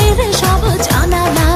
রাতের সব জানালা